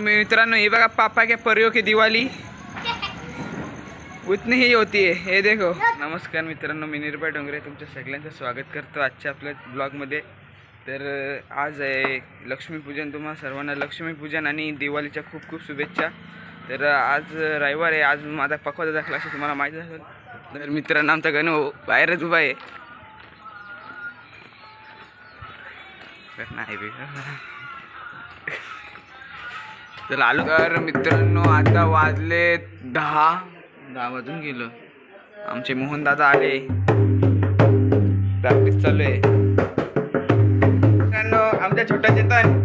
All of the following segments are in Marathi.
मित्रांनो हे बघा पापा के परियो की दिवाळी. उतनी ही होती है हे देखो. नमस्कार मित्रांनो मी निर्भय डोंगरे तुमच्या सगळ्यांचं स्वागत करतो आजच्या आपल्या ब्लॉगमध्ये. तर आज आहे लक्ष्मीपूजन. तुम्हा सर्वांना लक्ष्मीपूजन आणि दिवाळीच्या खूप खूप शुभेच्छा. तर आज रविवार आहे. आज माझा पकवाचा दाखला असं तुम्हाला माहीत असेल. तर मित्रांनो आमचा गणू बाहेरच उभा आहे. तर नाही बे. तर आलो तर मित्रांनो आता वाजले दहा. दहा वाजून गेलं. आमचे मोहन दादा आले. प्रॅक्टिस चालू आहे. मित्रांनो आमच्या छोट्या चेतन.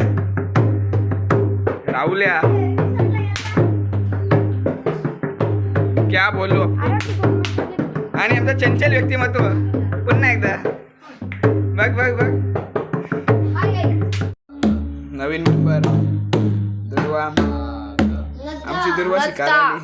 राहुल्या. क्या बोलू? आणि आमचं चंचल व्यक्तिमत्व. पुन्हा एकदा. बघ बघ बघ. नवीन मेंबर दुर्वा. आमची दुर्वा शिकायला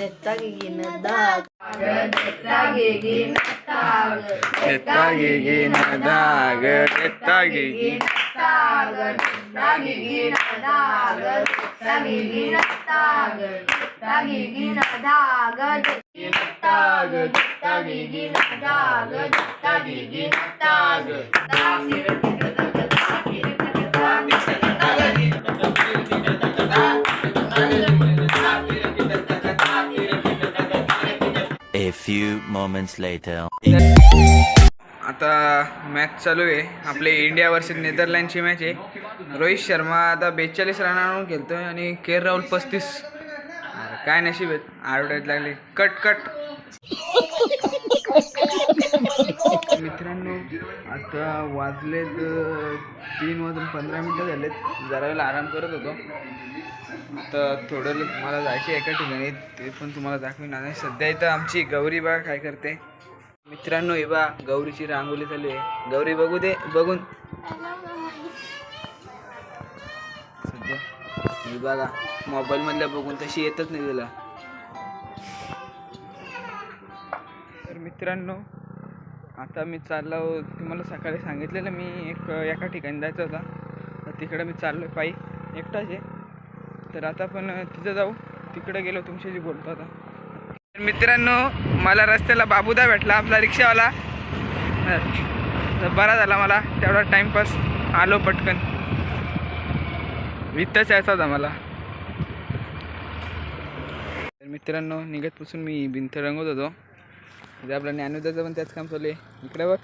देता गी नदाग देता गी नत्ताग देता गे नदाग देता गे गे नत्ताग देता गी नदाग देता गी नत्ताग देता गी नदाग नत्ताग देता गी नदाग देता गी नत्ताग few moments later. आता मॅच चालू आहे. आपले इंडिया वर्सेस नेदरलँडची मॅच आहे. रोहित शर्मा आता बेचाळीस रन आणून खेळतोय आणि के राहुल पस्तीस. काय नशीब आहेत आरडायला लागले. Cut cut. मित्रांनो आता वाजलेत तीन वाजून पंधरा मिनटं झालेत. जरा वेळेला आराम करत होतो. तर थोडं मला जायचे एका ठिकाणी. ते पण तुम्हाला दाखवीन. आणि सध्या इथं आमची गौरी बा काय करते? मित्रांनो हे बा गौरीची रांगोली चालू आहे. गौरी बघू दे बघून. सध्या हे बघा मोबाईलमधल्या बघून तशी येतच नाही तिला. तर मित्रांनो आता मी चाललो तुम्हाला सकाळी सांगितलेलं मी एक एका ठिकाणी जायचं होता. तर तिकडं मी चाललो आहे पायी. एकटाच आहे. तर आता पण तिथं जाऊ. तिकडे गेलो तुमच्याशी बोलतो आता तर मित्रांनो मला रस्त्याला बाबूदा भेटला आपला रिक्षावाला. तर बरा झाला मला. तेवढा टाईमपास आलो पटकन. वित्तच यायचा होता मला. तर मित्रांनो निघत पासून मी भिंत रंगवत होतो. इथे आपलं ज्ञानोदयाचं पण त्याच काम चालू आहे. इकडे बघ.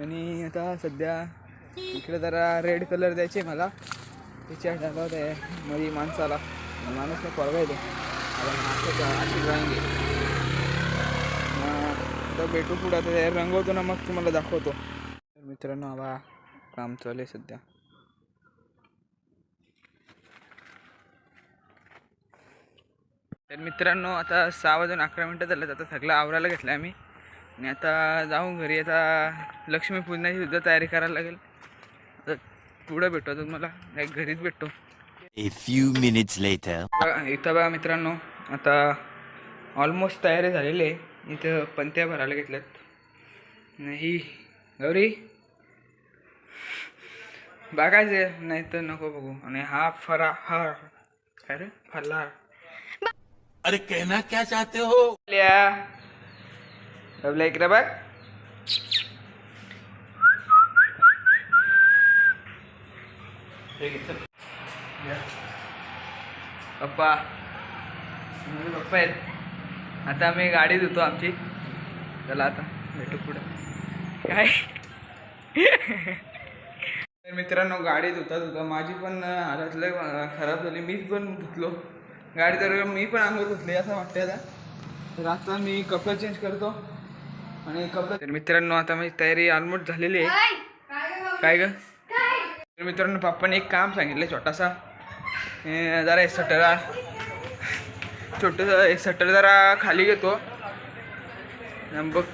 आणि आता सध्या इकडे जरा रेड कलर द्यायचे मला. त्याच्या टाका आहे मध्ये माणसाला. माणूस नाही पोरगा येतो आता अशी ड्रॉइंग आहे भेटू पुढं. आता रंगवतो ना मग तुम्हाला दाखवतो. तर मित्रांनो हवा काम चालू आहे सध्या. तर मित्रांनो आता सहा वाजून अकरा मिनटं झालं आता सगळं आवरायला घेतलं आम्ही. आणि आता जाऊन घरी आता लक्ष्मीपूजनाची सुद्धा तयारी करायला लागेल. आता पुढं भेटतो तुम्हाला. नाही घरीच भेटतो. इथं बघा मित्रांनो आता ऑलमोस्ट तयारी झालेली आहे. इथं पंत्या भरायला घेतल्यात. नाही गौरी? बघायचे नाही तर नको बघू. आणि हा फराहार काय रे? फलार अरे कहना क्या चाहते हो? ल्या। बबल्या इकडे बघ पप्पा। पप्पा आहेत आता आम्ही गाडी धुतो आमची. चला आता भेटू पुढे. काय? तर मित्रांनो गाडी धुता धुता माझी पण हालत लय खराब झाली. मीच पण धुतलो. गाडी तर मी पण अंघोळ धुतली असं वाटतं आता. तर आता मी कपडे चेंज करतो. आणि कपडे तर मित्रांनो आता माझी तयारी ऑलमोस्ट झालेली आहे. काय? ग? तर मित्रांनो पप्पाने एक काम सांगितलं छोटासा. जरा एक सटर छोटंसं एक सटर जरा खाली घेतो. बघ.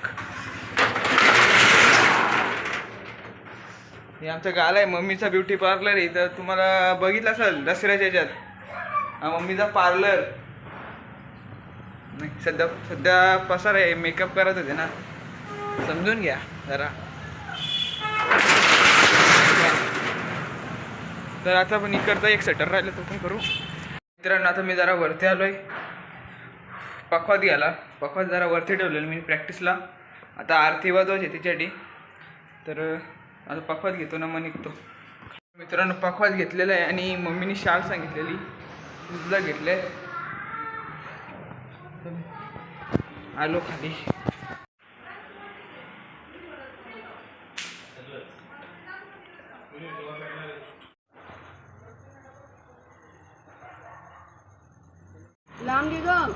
हे आमचं गाल आहे. मम्मीचा ब्युटी पार्लर आहे. तर तुम्हाला बघितलं असेल दसऱ्याच्या ह्याच्यात मम्मीचा पार्लर नाही सध्या सध्या पसार आहे मेकअप करत होते ना. समजून घ्या जरा. तर आता पण इकडचा एक सेटर राहिलं तो पण करू. मित्रांनो आता मी जरा वरती आलो आहे पखवात घ्यायला. पखवात जरा वरती ठेवलेलं मी प्रॅक्टिसला आता आरती वाजवायची तिच्यासाठी. तर आता पखवात घेतो ना मग निघतो. मित्रांनो पखवात घेतलेला आहे आणि मम्मीने शाल सांगितलेली. तुझला घेतले आलो खाली. लांब ग.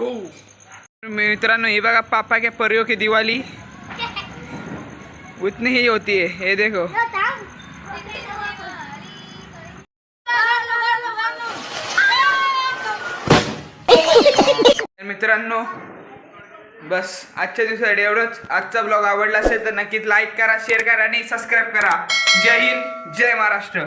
हो. मित्रांनो हे बघा पापा क्या परियो की दिवाली. उतनी ही होती है देखो. मित्रांनो बस आजच्या दिवसासाठी एवढंच. आजचा ब्लॉग आवडला असेल तर नक्कीच लाईक करा शेअर करा आणि सबस्क्राईब करा. जय हिंद जय महाराष्ट्र.